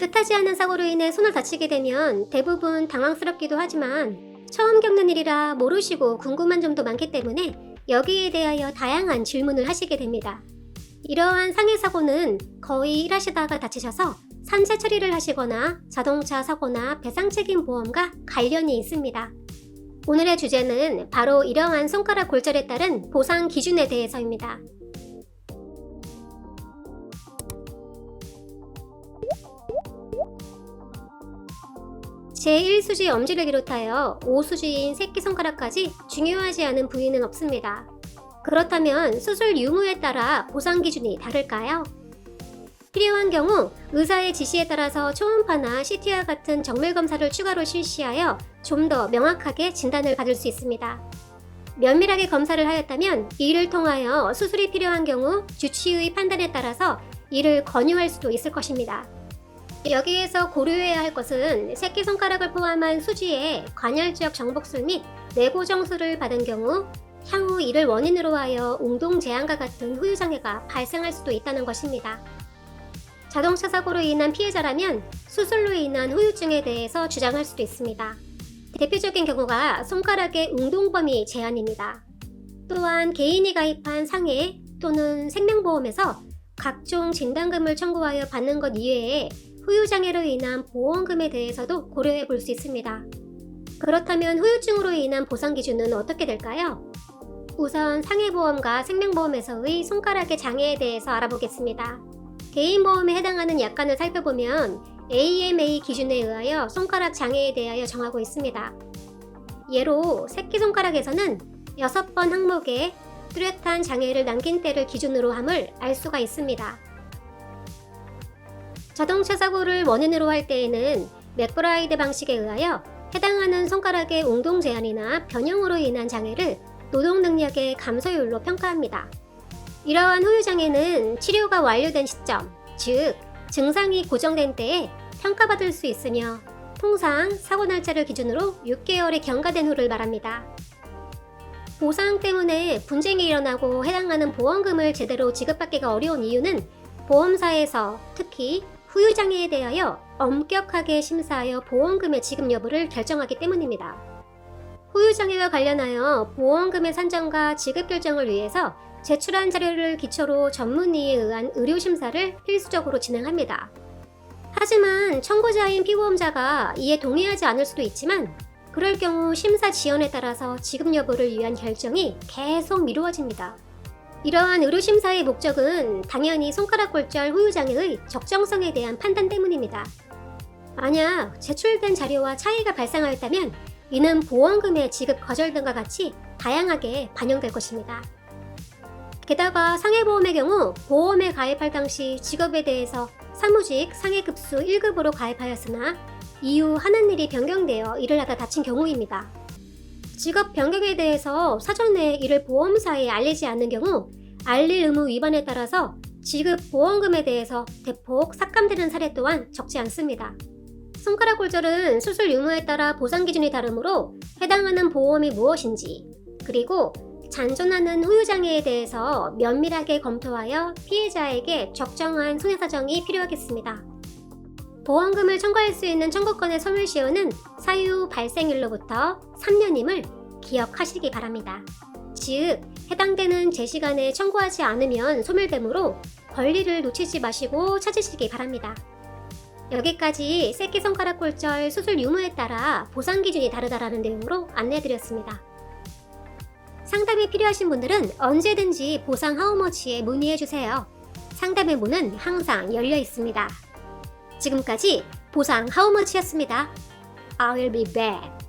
뜻하지 않은 사고로 인해 손을 다치게 되면 대부분 당황스럽기도 하지만 처음 겪는 일이라 모르시고 궁금한 점도 많기 때문에 여기에 대하여 다양한 질문을 하시게 됩니다. 이러한 상해 사고는 거의 일하시다가 다치셔서 산재 처리를 하시거나 자동차 사고나 배상 책임 보험과 관련이 있습니다. 오늘의 주제는 바로 이러한 손가락 골절에 따른 보상 기준에 대해서입니다. 제1수지 엄지를 비롯하여 5수지인 새끼손가락까지 중요하지 않은 부위는 없습니다. 그렇다면 수술 유무에 따라 보상 기준이 다를까요? 필요한 경우 의사의 지시에 따라서 초음파나 CT와 같은 정밀 검사를 추가로 실시하여 좀 더 명확하게 진단을 받을 수 있습니다. 면밀하게 검사를 하였다면 이를 통하여 수술이 필요한 경우 주치의 판단에 따라서 이를 권유할 수도 있을 것입니다. 여기에서 고려해야 할 것은 새끼손가락을 포함한 수지에 관열 지역 정복술 및 내고정술을 받은 경우 향후 이를 원인으로 하여 웅동 제한과 같은 후유 장애가 발생할 수도 있다는 것입니다. 자동차 사고로 인한 피해자라면 수술로 인한 후유증에 대해서 주장할 수도 있습니다. 대표적인 경우가 손가락의 웅동범위 제한입니다. 또한 개인이 가입한 상해 또는 생명보험에서 각종 진단금을 청구하여 받는 것 이외에 후유장애로 인한 보험금에 대해서도 고려해 볼 수 있습니다. 그렇다면 후유증으로 인한 보상 기준은 어떻게 될까요? 우선 상해보험과 생명보험에서의 손가락의 장애에 대해서 알아보겠습니다. 개인보험에 해당하는 약관을 살펴보면 AMA 기준에 의하여 손가락 장애에 대하여 정하고 있습니다. 예로 새끼손가락에서는 6번 항목에 뚜렷한 장애를 남긴 때를 기준으로 함을 알 수가 있습니다. 자동차 사고를 원인으로 할 때에는 맥브라이드 방식에 의하여 해당하는 손가락의 웅동 제한이나 변형으로 인한 장애를 노동 능력의 감소율로 평가합니다. 이러한 후유 장애는 치료가 완료된 시점, 즉 증상이 고정된 때에 평가받을 수 있으며 통상 사고 날짜를 기준으로 6개월이 경과된 후를 말합니다. 보상 때문에 분쟁이 일어나고 해당하는 보험금을 제대로 지급받기가 어려운 이유는 보험사에서 특히 후유장애에 대하여 엄격하게 심사하여 보험금의 지급 여부를 결정하기 때문입니다. 후유장애와 관련하여 보험금의 산정과 지급 결정을 위해서 제출한 자료를 기초로 전문의에 의한 의료심사를 필수적으로 진행합니다. 하지만 청구자인 피보험자가 이에 동의하지 않을 수도 있지만 그럴 경우 심사 지연에 따라서 지급 여부를 위한 결정이 계속 미루어집니다. 이러한 의료심사의 목적은 당연히 손가락 골절 후유장애의 적정성에 대한 판단 때문입니다. 만약 제출된 자료와 차이가 발생하였다면 이는 보험금의 지급 거절 등과 같이 다양하게 반영될 것입니다. 게다가 상해보험의 경우 보험에 가입할 당시 직업에 대해서 사무직 상해급수 1급으로 가입하였으나 이후 하는 일이 변경되어 일을 하다 다친 경우입니다. 직업 변경에 대해서 사전에 이를 보험사에 알리지 않는 경우 알릴 의무 위반에 따라서 지급 보험금에 대해서 대폭 삭감되는 사례 또한 적지 않습니다. 손가락 골절은 수술 유무에 따라 보상 기준이 다르므로 해당하는 보험이 무엇인지 그리고 잔존하는 후유장애에 대해서 면밀하게 검토하여 피해자에게 적정한 손해사정이 필요하겠습니다. 보험금을 청구할 수 있는 청구권의 소멸시효는 사유 발생일로부터 3년임을 기억하시기 바랍니다. 즉, 해당되는 제시간에 청구하지 않으면 소멸되므로 권리를 놓치지 마시고 찾으시기 바랍니다. 여기까지 새끼손가락 골절 수술 유무에 따라 보상 기준이 다르다라는 내용으로 안내해드렸습니다. 상담이 필요하신 분들은 언제든지 보상 하우머치에 문의해주세요. 상담의 문은 항상 열려 있습니다. 지금까지 보상 하우머치였습니다. I will be back.